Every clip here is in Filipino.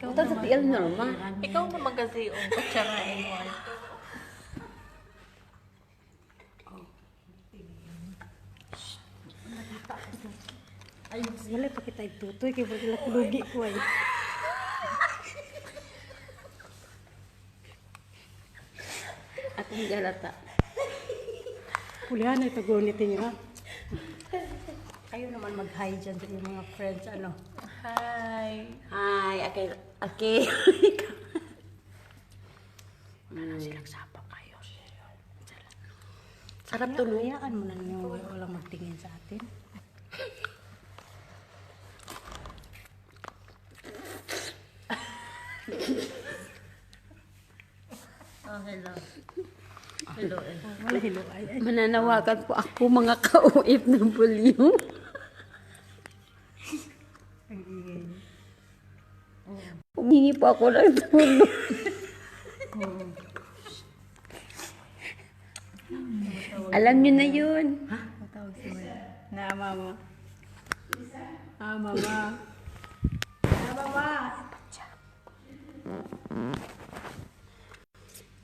Ikaw Ito sa tiil normal. Ikaw naman kasi yung kutsarain mo. Ay, wala pa kita itutoy kay wala kulugi ko ay. Atong galata. Kulihan ay pagunitin niyo ha. Kayo naman mag-hi dyan sa mga friends, ano. Hi. Hi, okay. Okay. Wala silang sapa kayo. Sarap to, no? Hayaan mo na niyo walang magtingin sa atin. Oh, hello. Hello. eh. Ay. Mananawagan po ako mga ka-OF ng bulyo. Humingi po ako ng tulong. Alam niyo na yun. Matawag si Maya. Na, mama. Ah, mama. Ah, mama.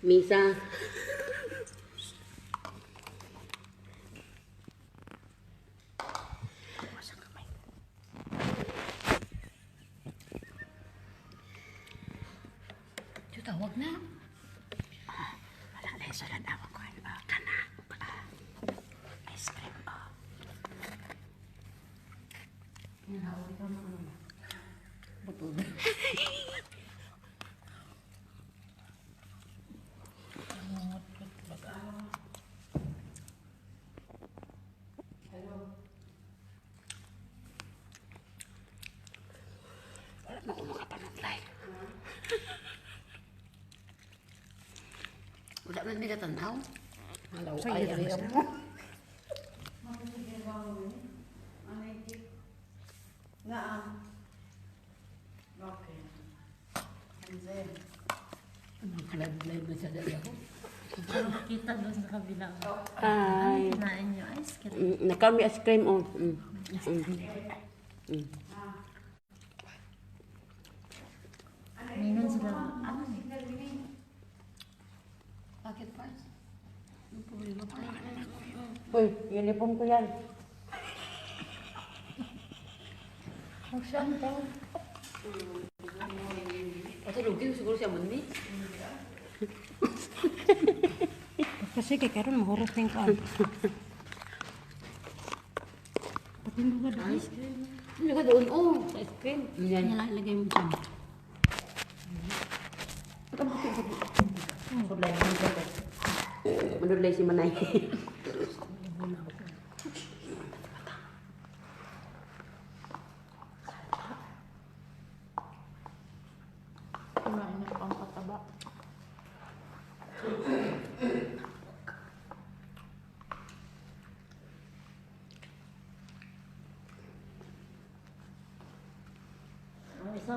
Misa. Ito, tawag na. Wala na yung salat ako ko. Ah, kana. Ah, ice cream. Ah. Nahawag ka mo ano. Butod. Wala mo ko makapanood Wala man nila tanaw. Malaw So, ay yun ari ang mo. Anong kalad-lay mo sa dalaw? Kita doon sa kabila. Ay. Kinain niyo ice cream. Mm, Nakami ice cream oh. Mm. Mm. Mm. Minon sila. Ano? Bakit pa? Hoy, uniform ko yan. Oh, siyempre. Kasi lugi siguro siya mundi. Kasi kay karon mahurot ning kuan. Pati mo ba Ice cream. Ano ka doon? Oh, sa ice cream. Yan. Nilalagay mo dyan. Manulay si Manay.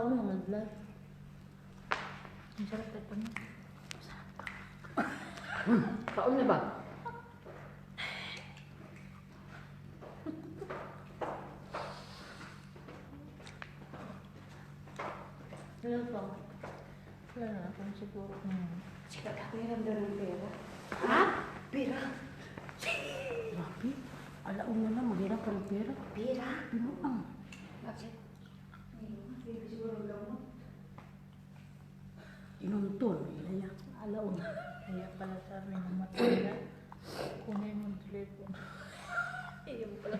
Ang isa ko na nag-vlog. Ang sarap ito na. Kaon na ba? Wala pa. Wala na akong siguro. Hmm. Sika ka, mayroon doon ng pera. Ha? Pera? Grabe. Alaon na lang, mahirap ka ng pera. Pera? Pinuang. Bakit? Inuntun. Ilaya. Alaon. Kaya pala sa amin ang matanda. Kunin mo ang telephone. Ayun pala.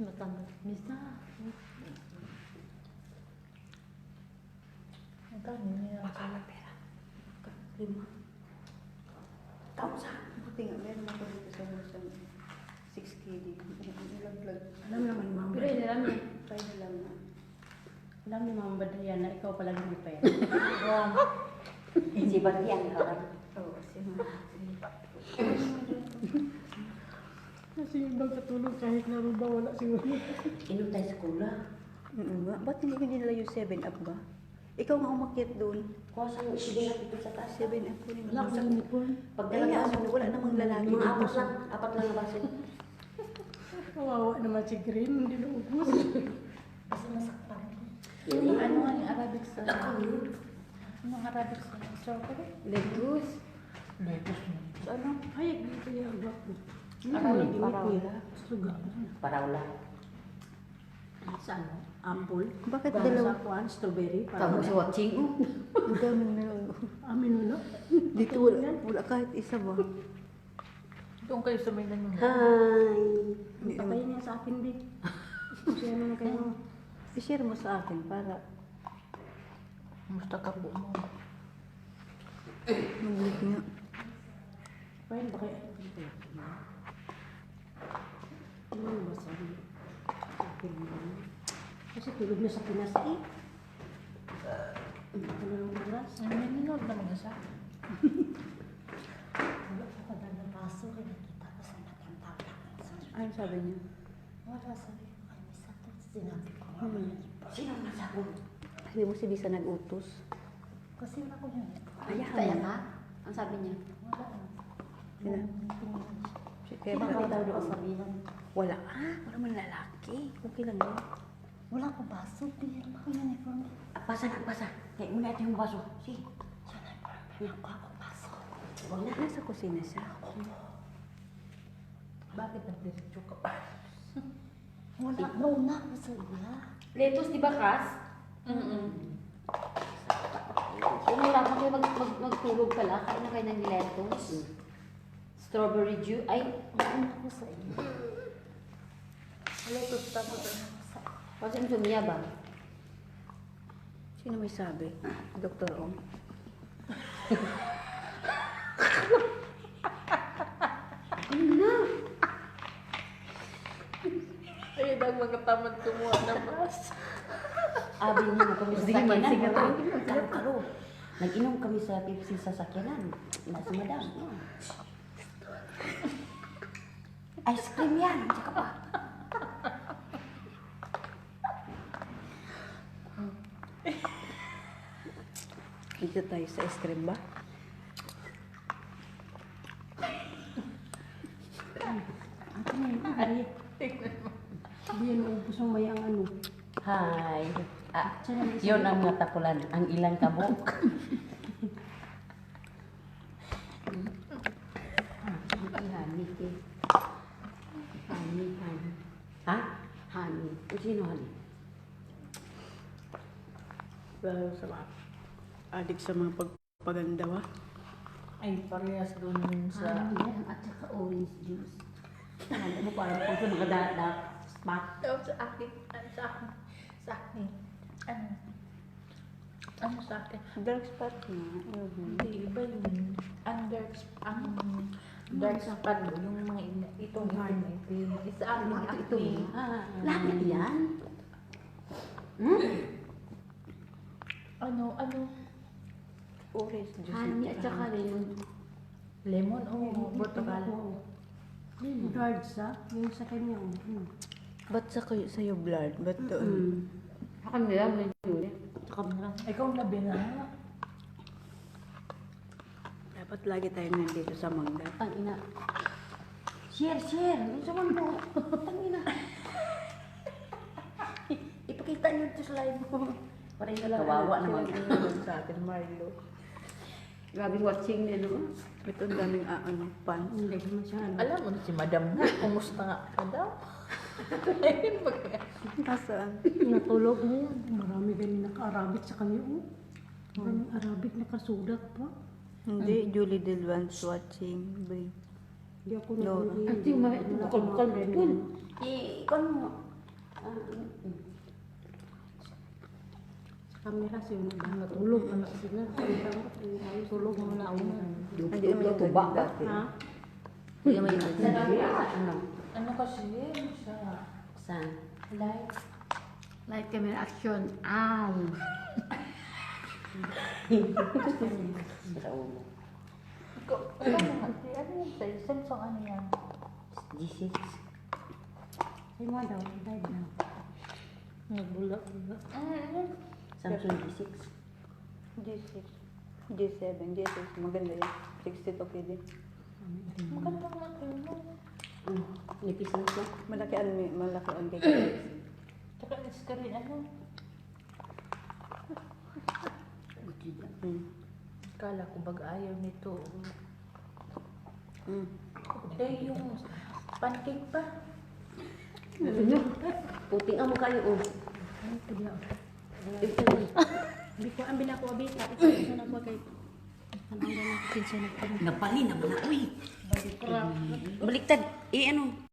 Matanda. Misa. Ang dami niya. Baka pera. Lima. Taon sa? Buti nga, meron ako dito sa sa 6 KD. Ilaglag. Alam naman, ma'am. Pero yun alam niya. Try na lang na. Alam ni Ma'am Badrian na ikaw pala yung pera. Si Bagyan ka ba? Oo, si Ma. Kasi yung nagkatulog kahit naroon ba wala siguro. Inom tayo sa kula. Oo nga. Ba't hindi ko nila yung 7 up ba? Ikaw nga umakyat doon. Kuha sa sige na dito sa taas. 7 up ko rin. Wala akong uniform. Pag Kaya nga, ano, wala namang lalaki. Mga apat lang. Apat lang na basin. Kawawa naman si Green, hindi na ubus. Kasi masaktan. Ano nga yung Arabic sa... Ano ang Arabic sa strawberry? Lettuce. Lettuce ano? Hayag dito yung block mo. Arabic, Ini parang- kuya. Suga. Parawla. Sa ano? Apple. Bakit Para dalawa? Sa kuan, strawberry. Kamu sa watching. Ang daming meron. Amin ulo. Dito wala, wala kahit isa ba? Doon kayo sa may nanong. Hi. Patayin niya sa akin, Bi. Kasi ano na kayo. I-share mo sa akin para Musta ka po mo? mag-leak nga. Pahin ba kayo? Ano yung? Sa mo. Kasi tulog na sa Pinas eh. Ano lang oras? Ano may ninood naman isa? Wala ko ka ng baso, nakita ko sa nakintala. Ano sabi niya? Wala sabi ko kay Miss Sato, sinabi ko Hmm. Sino nasabi? Hindi mo si Bisa nag-utos. Kasi wala ko yun. Ayaw Kaya mo. ka? Ang sabi niya? Wala. Sino? Si Kaya ba daw doon sabihan? Wala. Ah, wala man lalaki. Okay lang yun. Wala ko baso, bigyan mo ko uniform. Basa na, basa. Kaya muna ito yung baso. Si. Uniform, wala ko ako baso. Huwag na. Nasa kusina siya. Bakit nag-diretso ka pa? Wala, nauna ko sa iya. Lettuce, di ba, Kas? Mm-mm. Wala pa kayo mag, mag, magtulog pala, kain na kayo ng lettuce. Strawberry juice. Ay, Nauna ko sa iya. Lettuce tapos ano? kasi ang sumiya ba? Sino may sabi? Dr. Ong. Ayun ang mga tamad kumuha ng bus. Abi niya na kami sa Sige, sakyanan. sige, Wala. sige. Karo, karo. Nag-inom kami sa Pepsi sa sakyanan. Nasa madam. Ice cream yan. Tsaka pa. Dito tayo sa ice cream ba? Ari. Hindi yan maubos ang may ang ano. Hi. Ah, yun ang mga tapulan. Ang ilang honey. Ha? Honey. Sino honey? Pero sa adik sa mga pagpaganda ba? Ay, parehas doon sa... Honey yan at saka orange juice. Alam mo, parang kung sa mga dada spot. Sa akin. Sa akin? Sa akin. Ano? Ano sa akin? Dark spot na. Hindi, iba yun. Ang dark, sp- ang dark spot mo, yung mga ina, itong itim, itim. Isa ito. acne. Ah, lahat yan. Ano, ano? Orange juice. Honey at saka lemon. Lemon o oh, portugal? Oo. Guard sa, yung sa kanya. oh. Hmm. Ba't sa kayo sa'yo blood? Ba't doon? Mm. Sa kanila, may Julia. Sa kamera. Ikaw na binala. Dapat lagi tayo nandito sa mangga. Ang ina. Share, share. Ano sa mo? Ang ina. Ipakita niyo ito sa live mo. Parang kawawa naman. sa atin, Marlo. Grabe watching niya, no? Ito ang daming ah, ano, pan. Hindi ano. Alam mo si Madam na, kumusta nga ka daw? Ayun, mag- Nasaan? Natulog na yan. Marami ganyan naka-Arabic sa kanya. Oh. Maraming Arabic nakasulat pa. Hindi, Julie Delvans watching. Bring. Hindi ako No. nag- Ate, may Wala bukal akong bukal mga- bukal. Eh, ikaw mo. Sa camera siya na natulog. Anak sila. Tulog mo na una. Hindi naman yung tuba. Ha? Hindi naman yung Ano? Ano kasi yun siya? Saan? Like, Live camera action. Ow! Sa ulo. ikaw, ano nga, ano yun sa'yo? Samsung ano yan? G6. Ay mo daw. Live na. Nagbulak-bulak. Ano? Samsung G6. G6, G7, G6, maganda yan. 62 pwede. Maganda nga mo. Mm. Nipis lang siya. Malaki ang malaki ang kay Tsaka is ka rin ano. Mm. Kala ko bag ayaw nito. Mm. Eh, yung pancake pa. Mm. Puti ang mukha yung oh. Ano ito. Hindi ko ang binako abita. Ito na po kay Napali naman na, uy. Baliktad. Eh, ano?